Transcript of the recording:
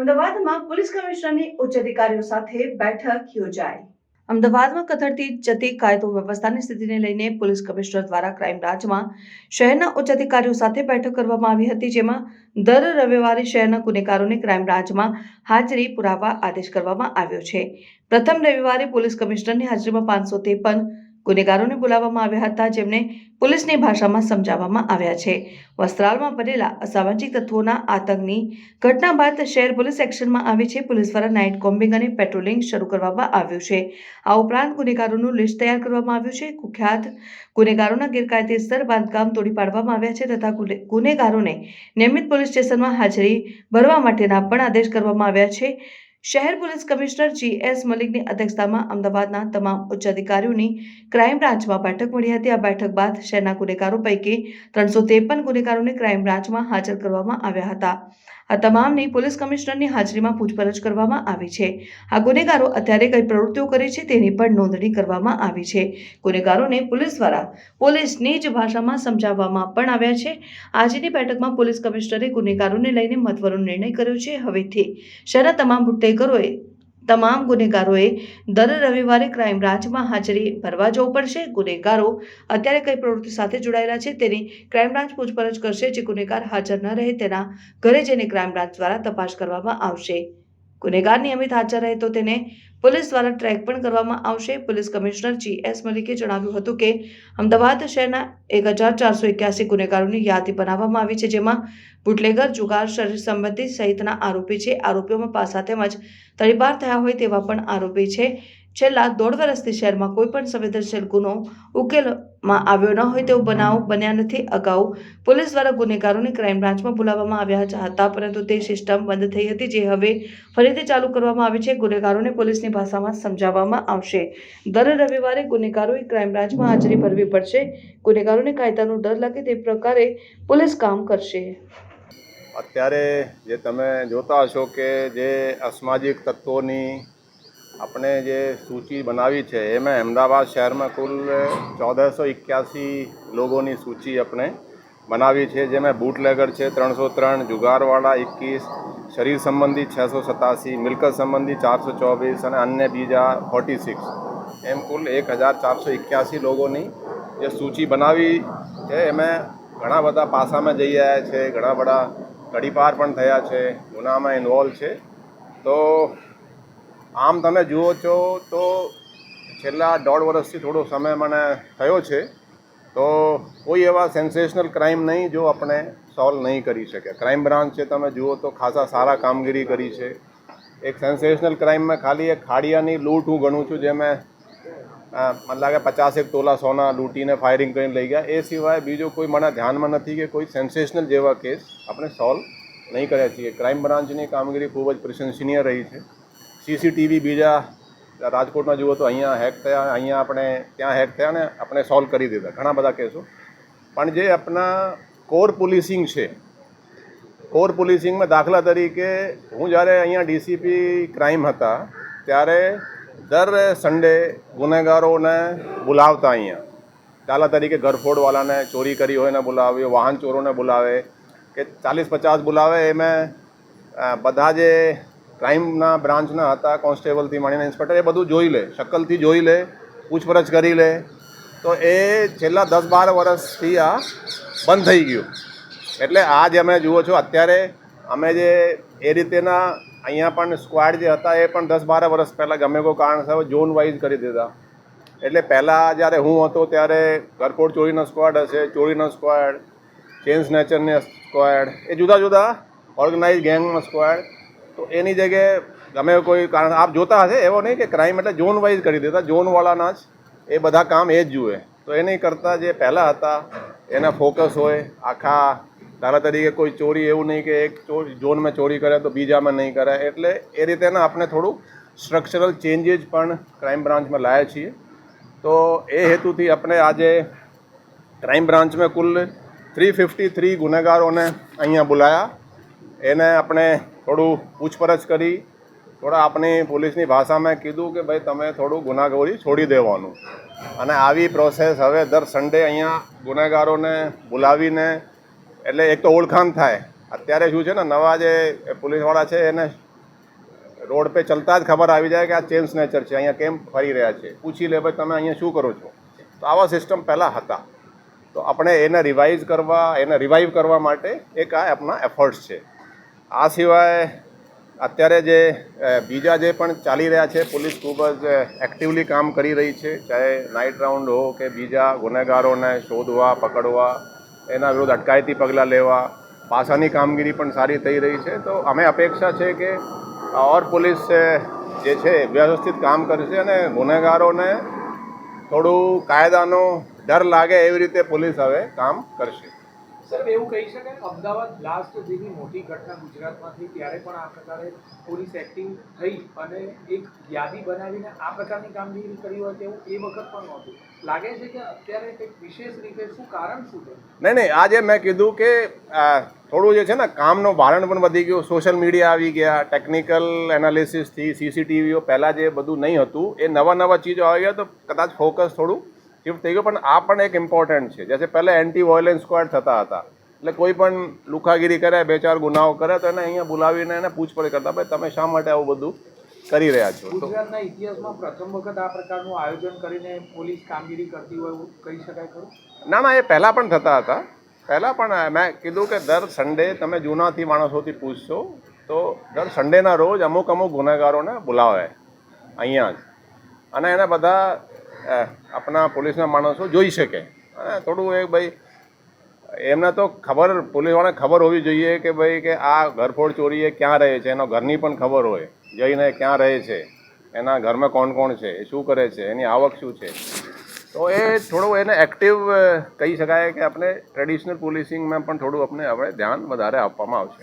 અમદાવાદમાં પોલીસ કમિશનરની ઉચ્ચ અધિકારીઓ સાથે બેઠક યોજાઈ. અમદાવાદમાં કથળતી જતી કાયદો વ્યવસ્થાની સ્થિતિને લઈને પોલીસ કમિશનર દ્વારા ક્રાઇમ બ્રાન્ચમાં શહેરના ઉચ્ચ અધિકારીઓ સાથે બેઠક કરવામાં આવી હતી, જેમાં દર રવિવારે શહેરના ગુનેગારોને ક્રાઇમ બ્રાન્ચમાં હાજરી પુરાવા આદેશ કરવામાં આવ્યો છે. પ્રથમ રવિવારે પોલીસ કમિશનરની હાજરીમાં પાંચસો ત્રેપન ગુનેગારોને બોલાવવામાં આવ્યા હતા, જેમને પોલીસની ભાષામાં સમજાવવામાં આવ્યા છે. વસ્ત્રાલમાં બનેલા અસામાજિક તત્વોના આતંકની ઘટના બાદ શહેર પોલીસ એક્શનમાં આવી છે. પોલીસ દ્વારા નાઇટ કોમ્બિંગ અને પેટ્રોલિંગ શરૂ કરવામાં આવ્યું છે. આ ઉપરાંત ગુનેગારોનું લિસ્ટ તૈયાર કરવામાં આવ્યું છે. કુખ્યાત ગુનેગારોના ગેરકાયદેસર બાંધકામ તોડી પાડવામાં આવ્યા છે તથા ગુનેગારોને નિયમિત પોલીસ સ્ટેશનમાં હાજરી ભરવા માટેના પણ આદેશ કરવામાં આવ્યા છે. શહેર પોલીસ કમિશનર જી એસ મલિકની અધ્યક્ષતામાં અમદાવાદના તમામ ઉચ્ચ અધિકારીઓની ક્રાઇમ બ્રાન્ચમાં બેઠક મળી હતી. આ બેઠક બાદ શહેરના ગુનેગારો પૈકી ત્રણસો ત્રેપન ગુનેગારોને ક્રાઇમ બ્રાન્ચમાં હાજર કરવામાં આવ્યા હતા. આ તમામની પોલીસ કમિશનરની હાજરીમાં પૂછપરછ કરવામાં આવી છે. આ ગુનેગારો અત્યારે કઈ પ્રવૃત્તિઓ કરે છે તેની પણ નોંધણી કરવામાં આવી છે. ગુનેગારોને પોલીસ દ્વારા પોલીસની જ ભાષામાં સમજાવવામાં પણ આવ્યા છે. આજની બેઠકમાં પોલીસ કમિશનરે ગુનેગારોને લઈને મહત્વનો નિર્ણય કર્યો છે. હવેથી શહેરના તમામ બુટલેગરોએ તમામ ગુનેગારોએ દર રવિવારે ક્રાઇમ બ્રાન્ચમાં હાજરી ભરવા જવું પડશે. ગુનેગારો અત્યારે કઈ પ્રવૃત્તિ સાથે જોડાયેલા છે તેની ક્રાઇમ બ્રાન્ચ પૂછપરછ કરશે. જે ગુનેગાર હાજર ન રહે તેના ઘરે જઈને ક્રાઇમ બ્રાન્ચ દ્વારા તપાસ કરવામાં આવશે. ગુનેગાર નિયમિત હાજર રહે તો તેને પોલીસ દ્વારા ટ્રેક પણ કરવામાં આવશે. પોલીસ કમિશનર જી એસ મલિકે જણાવ્યું હતું કે, અમદાવાદ શહેરના એક હજાર ચારસો એક્યાસી ગુનેગારોની યાદી બનાવવામાં આવી છે, જેમાં બુટલેગર, જુગાર શરીર સંબંધિત સહિતના આરોપી છે. આરોપીઓમાં પાસા તેમજ તળીબાર થયા હોય તેવા પણ આરોપી છે. છેલ્લા દોઢ વર્ષથી શહેરમાં કોઈ પણ સંવેદનશીલ ગુનો ઉકેલમાં આવ્યો ન હોય તેવો બનાવ બન્યા નથી. અગાઉ પોલીસ દ્વારા ગુનેગારોને ક્રાઇમ બ્રાન્ચમાં બોલાવવામાં આવ્યા હતા, પરંતુ તે સિસ્ટમ બંધ થઈ હતી જે હવે ફરીથી ચાલુ કરવામાં આવી છે. ગુનેગારોને પોલીસની ભાષામાં સમજાવવામાં આવશે. દર રવિવારે ગુનેગારોએ ક્રાઇમ બ્રાન્ચમાં હાજરી ભરવી પડશે. ગુનેગારોને કાયદાનો ડર લાગે તે પ્રકારે પોલીસ કામ કરશે. અત્યારે જે તમે જોતા હશો કે જે અસામાજિક તત્વોની આપણે જે સૂચિ બનાવી છે, એમાં અમદાવાદ શહેરમાં કુલ ચૌદસો એક્યાસી લોકોની સૂચિ આપણે બનાવી છે, જેમાં બૂટલેગર છે ત્રણસો ત્રણ જુગારવાળા એકવીસ, શરીર સંબંધી છસો સતાસી મિલકત સંબંધી ચારસો ચોવીસ અને અન્ય બીજા ફોર્ટી સિક્સ એમ કુલ એક હજાર ચારસો એક્યાસી લોકોની જે સૂચિ બનાવી છે, એમાં ઘણા બધા પાસામાં જઈ રહ્યા છે, ઘણા બધા કડીપાર પણ થયા છે, ગુનામાં ઇન્વોલ્વ છે. તો આમ તમે જુઓ છો તો છેલ્લા દોઢ વર્ષથી થોડો સમય મને થયો છે, તો કોઈ એવા સેન્સેશનલ ક્રાઇમ નહીં જો આપણે સોલ્વ નહીં કરી શકે ક્રાઇમ બ્રાન્ચ છે, તમે જુઓ તો ખાસા સારા કામગીરી કરી છે. એક સેન્સેશનલ ક્રાઇમમાં ખાલી એક ખાડિયાની લૂંટ હું ગણું છું, જે મેં મને લાગે પચાસેક તોલા સોના લૂંટીને ફાયરિંગ કરીને લઈ ગયા. એ સિવાય બીજો કોઈ મને ધ્યાનમાં નથી કે કોઈ સેન્સેશનલ જેવા કેસ આપણે સોલ્વ નહીં કર્યા છીએ. ક્રાઇમ બ્રાન્ચની કામગીરી ખૂબ જ પ્રશંસનીય રહી છે. સીસીટીવી બીજા રાજકોટમાં જુઓ તો અહીંયા હેક થયા, અહીંયા આપણે ત્યાં હેક થયા ને આપણે સોલ્વ કરી દીધા. ઘણા બધા કેસો. પણ જે આપણા કોર પોલીસિંગ છે કોર પોલીસિંગમાં દાખલા તરીકે હું જ્યારે અહીંયા ડીસીપી ક્રાઇમ હતા, ત્યારે દર સન્ડે ગુનેગારોને બોલાવતા અહીંયા. દાખલા તરીકે ઘરફોડવાળાને ચોરી કરી હોય ને બોલાવે વાહન ચોરોને બોલાવે, કે ચાલીસ પચાસ બોલાવે, એમાં બધા જે ક્રાઇમના બ્રાન્ચના હતા, કોન્સ્ટેબલથી માંડીને ઇન્સ્પેક્ટર, એ બધું જોઈ લે, શકલથી જોઈ લે, પૂછપરછ કરી લે. તો એ છેલ્લા દસ બાર વર્ષથી આ બંધ થઈ ગયું. એટલે આ જે અમે જુઓ છો, અત્યારે અમે જે એ રીતેના અહીંયા પણ સ્ક્વાડ જે હતા, એ પણ દસ બાર વર્ષ પહેલાં ગમે કોઈ કારણસર ઝોન વાઇઝ કરી દીધા. એટલે પહેલાં જ્યારે હું હતો, ત્યારે ઘરફોડ ચોરીનો સ્ક્વાડ હશે, ચોરીનો સ્ક્વાડ ચેન સ્નેચરની સ્ક્વાડ એ જુદા જુદા ઓર્ગેનાઇઝ ગેંગનો સ્ક્વાડ તો એની જગ્યાએ ગમે કોઈ કારણ આપ જોતા હશે એવો નહીં કે ક્રાઇમ એટલે ઝોન વાઇઝ કરી દેતા. ઝોનવાળાના જ એ બધા કામ એ જ જુએ. તો એ કરતાં જે પહેલાં હતા, એના ફોકસ હોય, આખા દાખલા તરીકે કોઈ ચોરી એવું નહીં કે એક ચોર ઝોનમાં ચોરી કરે તો બીજામાં નહીં કરે. એટલે એ રીતેના આપણે થોડું સ્ટ્રક્ચરલ ચેન્જીસ પણ ક્રાઇમ બ્રાન્ચમાં લાવે છીએ. તો એ હેતુથી આપણે આજે ક્રાઇમ બ્રાન્ચમાં કુલ થ્રી ફિફ્ટી થ્રી ગુનેગારોને અહીંયા બોલાયા. એને આપણે થોડું પૂછપરછ કરી, થોડા આપણી પોલીસની ભાષામાં કીધું કે ભાઈ તમે થોડું ગુનાખોરી છોડી દેવાનું. અને આવી પ્રોસેસ હવે દર સન્ડે અહીંયા ગુનેગારોને બોલાવીને, એટલે એક તો ઓળખાણ થાય. અત્યારે શું છે ને, નવા જે પોલીસવાળા છે એને રોડ પે ચલતા જ ખબર આવી જાય કે આ ચેન સ્નેચર છે, અહીંયા કેમ ફરી રહ્યા છે. પૂછી લે ભાઈ, તમે અહીંયા શું કરો છો? તો આવા સિસ્ટમ પહેલાં હતા. તો આપણે એને રિવાઇઝ કરવા, એને રિવાઇવ કરવા માટે એક આ આપણા એફર્ટ્સ છે. આ સિવાય અત્યારે જે બીજા જે પણ ચાલી રહ્યા છે, પોલીસ ખૂબ જ એક્ટિવલી કામ કરી રહી છે. ચાહે નાઇટ રાઉન્ડ હો કે બીજા ગુનેગારોને શોધવા, પકડવા, એના વિરુદ્ધ અટકાયતી પગલાં લેવા, પાસાની કામગીરી પણ સારી થઈ રહી છે. તો અમે અપેક્ષા છે કે ઓર પોલીસ જે છે, વ્યવસ્થિત કામ કરશે અને ગુનેગારોને થોડું કાયદાનો ડર લાગે એવી રીતે પોલીસ હવે કામ કરશે. સાહેબ, એવું કહી શકાય અમદાવાદ લાસ્ટ જેવી મોટી ઘટના ગુજરાતમાં થઈ ત્યારે પણ આ પ્રકારે પોલીસ એક્ટિંગ થઈ અને એક યાદી બનાવીને આ પ્રકારની કામગીરી કરી હોય તેવું એ વખત પણ નહોતું. લાગે છે કે અત્યારે કંઈક વિશેષ રીતે શું કારણ શું છે? નહીં નહીં, આજે મેં કીધું કે થોડું જે છે ને, કામનો ભારણ પણ વધી ગયું. સોશિયલ મીડિયા આવી ગયા ટેકનિકલ એનાલિસિસથી સીસીટીવીઓ પહેલાં જે બધું નહીં હતું, એ નવા નવા ચીજો આવી ગયા, તો કદાચ ફોકસ થોડું શિફ્ટ થઈ ગયું પણ આ પણ એક ઇમ્પોર્ટન્ટ છે. જેસે પહેલાં એન્ટી વોયલેન્સ સ્ક્વોડ થતા હતા. એટલે કોઈ પણ લુખાગીરી કરે બે ચાર ગુનાઓ કરે તો એને અહીંયા બોલાવીને એને પૂછપરછ કરતા ભાઈ તમે શા માટે આવું બધું કરી રહ્યા છો? ગુજરાતના ઇતિહાસમાં પ્રથમ વખત આ પ્રકારનું આયોજન કરીને પોલીસ કામગીરી કરતી હોય એવું કહી શકાય ખરું? ના ના એ પહેલાં પણ થતા હતા. પહેલાં પણ મેં કીધું કે દર સન્ડે તમે જૂનાથી માણસોથી પૂછશો તો દર સન્ડેના રોજ અમુક અમુક ગુનેગારોને બોલાવે અહીંયા જ. અને એને બધા આપણા પોલીસના માણસો જોઈ શકે. થોડું એ ભાઈ, એમને તો ખબર, પોલીસવાળાને ખબર હોવી જોઈએ કે ભાઈ કે આ ઘરફોડ ચોરી એ ક્યાં રહે છે? એનો ઘરની પણ ખબર હોય. જઈને ક્યાં રહે છે? એના ઘરમાં કોણ કોણ છે? એ શું કરે છે? એની આવક શું છે? તો એ થોડું એને એક્ટિવ કહી શકાય કે આપણે ટ્રેડિશનલ પોલીસિંગમાં પણ થોડું આપણે આપણે ધ્યાન વધારે આપવામાં આવશે.